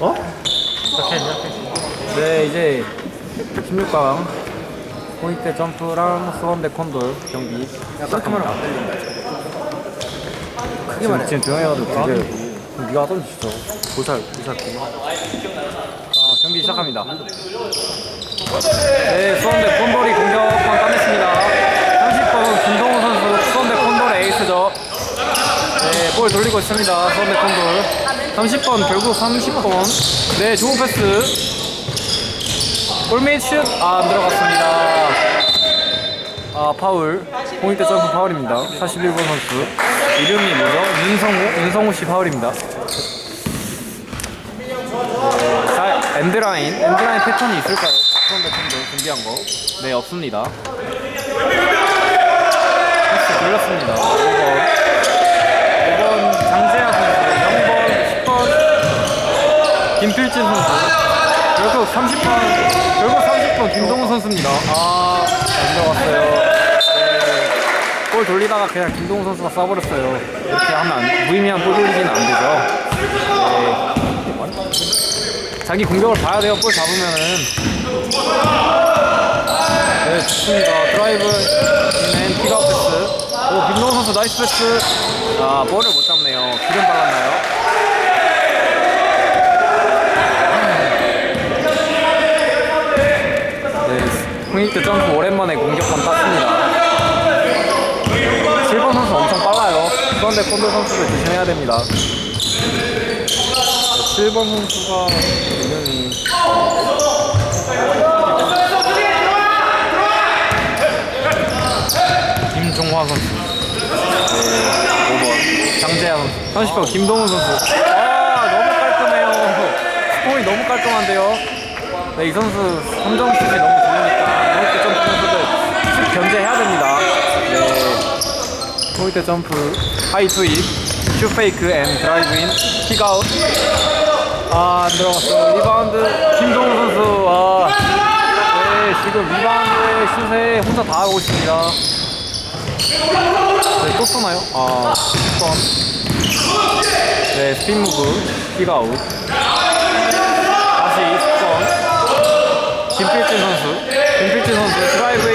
어? 네 이제 16강 포인트 점프랑 수원대 콘돌 경기 시작합니다. 크게 말해. 지금 조용해가지고 되게 네가 하던 진짜 보살 보살. 자 경기 시작합니다. 네 수원대 콘돌이 공격권 따냈습니다. 30번 김동훈 선수 수원대 콘돌의 에이스죠. 네볼 돌리고 있습니다 수원대 콘돌 30번 결국 30번 네 좋은 패스 골밑 슛! 아, 안 들어갔습니다. 아, 파울. 포인트 점프 파울입니다. 41번 선수. 이름이 뭐죠? 윤성우? 윤성우 씨 파울입니다. 네, 자, 엔드라인. 엔드라인 패턴이 있을까요? 처음 패턴도 준비한 거. 네, 없습니다. 패스 돌렸습니다. 5번. 5번 장재하 선수. 0번, 10번 김필진 선수. 결국 30번, 결국 30번 김동훈 선수입니다. 아, 안 들어갔어요. 네. 볼 돌리다가 그냥 김동훈 선수가 쏴버렸어요. 이렇게 하면 안, 무의미한 볼 돌리기는 안 되죠. 네. 자기 공격을 봐야 돼요. 볼 잡으면은. 네, 좋습니다. 드라이브, 인 픽업 패스. 오, 김동훈 선수 나이스 패스. 아, 볼을 못 잡네요. 기름 발랐나요? 네, 포인트 점프 오랜만에 공격권 땄습니다. 7번 선수 엄청 빨라요. 그런데 콘도 선수를 조심해야 됩니다. 7번 선수가 이름이 김종화 선수. 네, 5번 장재하 선수. 30번 김동훈 선수. 아, 너무 깔끔해요. 스코어이 너무 깔끔한데요. 네, 이 선수 3점 슛이 너무 좋으니까 포인트 점프 선수들 슛 견제해야 됩니다. 네. 포인트 점프, 하이 투입, 슛 페이크 앤 드라이브인, 킥아웃. 아, 안 들어갔어. 리바운드, 김동훈 선수. 아, 네, 지금 리바운드의 슛에 혼자 다 하고 있습니다. 네, 또 쏘나요? 아, 10번. 네, 스핀 무브, 킥아웃. 다시 20번. 김필진 선수. 김필진 선수 드라이브인.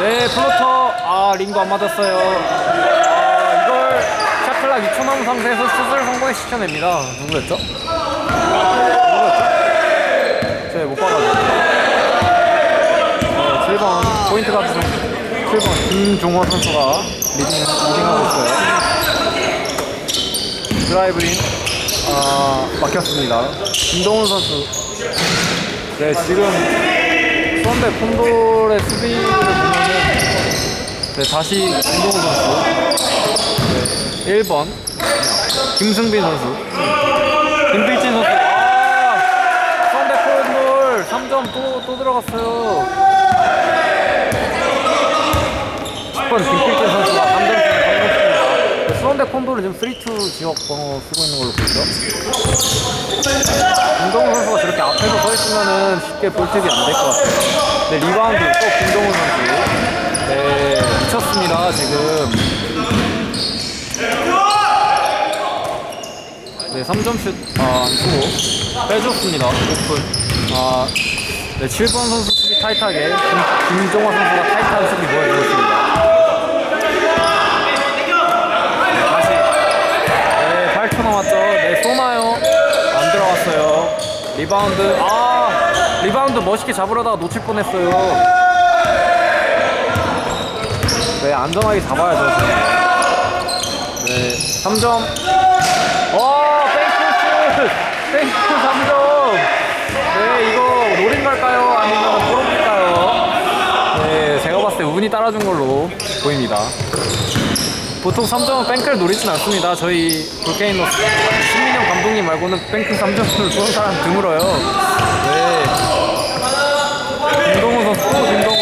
네, 플로터. 아, 링도 안 맞았어요. 아, 이걸 샤클락 2초 남은 상태에서 슛을 성공에 시켜냅니다. 누구였죠? 누구였죠? 제가 못 봐가지고. 네, 7번 포인트 가드 선수. 7번 김종호 선수가 리딩, 리딩하고 있어요. 드라이브인. 아, 막혔습니다. 김동훈 선수. 네, 지금 수원대 콘돌의 수비를 보면은 네, 다시 김동훈 선수. 네, 1번 김승빈 선수. 김필진 선수. 아! 수원대 콘돌 3점 또, 또 들어갔어요. 10번 김필진 선수가 3점 슛을 성공시킵니다. 수원대 콘돌은 지금 3-2 지역 번호 쓰고 있는 걸로 보이죠. 김동훈 선수가 저렇게 앞에서 서 있으면은 쉽게 볼팁이 안 될 것 같아요. 네, 리바운드 또 김동훈 선수. 네, 미쳤습니다, 지금. 네, 3점 슛, 아, 안 쓰고 빼줬습니다. 오픈. 아, 네, 7번 선수 수비 타이트하게, 김, 김종화 선수가 타이트한 수비 보여주었습니다. 다시. 네, 8초 남았죠. 네, 쏘나요? 안 들어갔어요. 리바운드. 아, 리바운드 멋있게 잡으려다가 놓칠 뻔했어요. 네, 안전하게 잡아야죠. 네, 3점. 와, 페이크슛! 페이크 3점! 네, 이거 노린 걸까요? 아니면 프로일까요? 네, 제가 봤을 때 운이 따라준 걸로 보입니다. 보통 3점은 뱅크를 노리진 않습니다. 저희 볼케이노 신민영 감독님 말고는 뱅크 3점을 쏘는 사람 드물어요. 네. 김동훈 선수, 또 김동훈.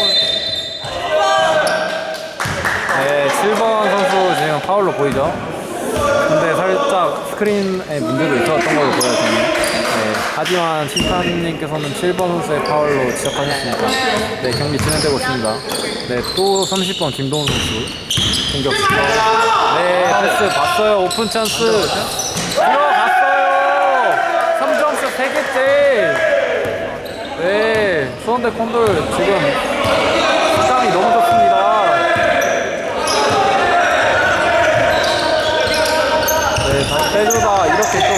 네, 7번 선수 지금 파울로 보이죠? 근데 살짝 스크린에 문제도 있었던 걸로 보여요. 네, 하지만 심판님께서는 7번 선수의 파울로 지적하셨습니다. 네, 경기 진행되고 있습니다. 네, 또 30번 김동훈 선수 공격. 네, 패스 봤어요. 오픈 찬스. 들어갔어요. 3점 슛세 개째. 네, 수원대 콘돌 지금 시장이 너무 좋습니다. 네, 다시 빼주다 이렇게 좀,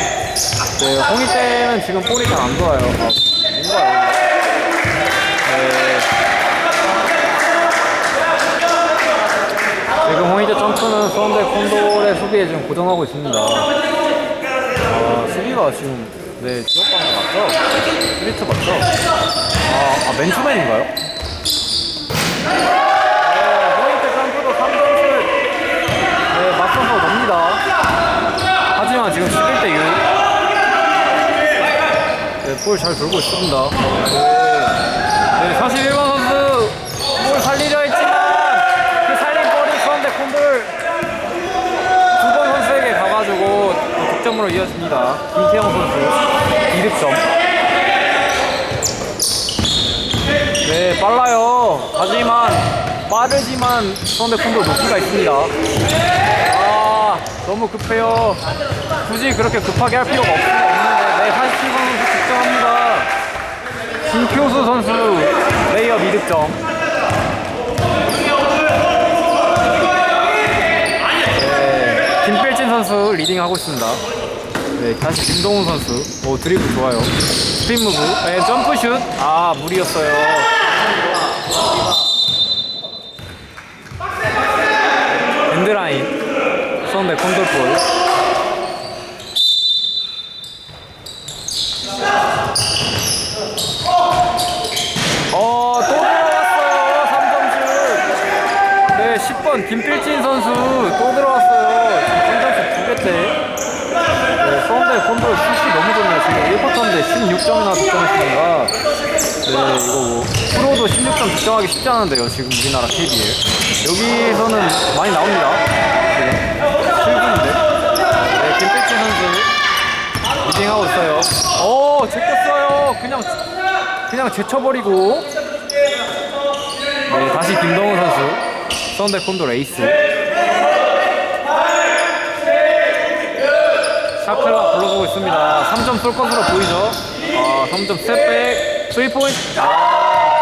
네, 홍이 때는 지금 볼이 잘 안 좋아요. 아, 뭔가요? 네. 지금 홍이제 점프는 수원대 콘돌의 수비에 지금 고전하고 있습니다. 아, 수비가 지금, 네, 지역방어 맞죠? 스리트 맞죠? 아, 아 맨투맨인가요? 네, 포인트 점프도 3점슛. 네, 맞서서 넣습니다. 하지만 지금 11대 6. 네, 볼 잘 돌고 있습니다. 네, 네 41번 선수 볼 살리려 했지만 그 살린 볼이 수원대 콘돌 두 번 선수에게 가가지고 또 이어집니다. 김태형 선수 2득점. 네, 빨라요. 하지만 빠르지만 수원대 콘돌 높이가 있습니다. 아, 너무 급해요. 굳이 그렇게 급하게 할 필요가 없, 없는데, 네, 87번 선수 득점합니다. 김효수 선수 레이업 2득점. 네, 김필진 선수 리딩하고 있습니다. 네, 다시 김동훈 선수. 오, 드리블 좋아요. 스핀 무브. 네, 점프슛. 아, 무리였어요. 엔드라인. 수원대 콘돌볼. 어, 또 들어왔어요. 3점슛. 네, 10번 김필진 선수 또 들어왔어요. 지금 3점슛 두 개째. 네, 수원대 콘돌 슛이 너무 좋네요. 지금 1쿼터인데 16점이나 득점했습니다. 네, 이거 뭐, 프로도 16점 득점하기 쉽지 않은데요. 지금 우리나라 KBL. 여기서는 많이 나옵니다. 지금 7분인데. 네, 김필진 선수 리딩하고 있어요. 오, 제꼈어요. 그냥, 그냥 제쳐버리고. 네, 다시 김동훈 선수. 수원대 콘돌 에이스. 샤크가 불러보고 있습니다. 3점 쏠 것으로 보이죠? 아, 3점 스텝백, 3포인트. 아,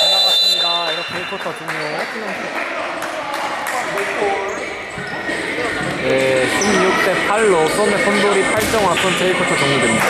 지나갔습니다. 이렇게 1쿼터 종료. 네, 16대 8로 썸의 콘돌이 8점 앞선 제 1쿼터 종료됩니다.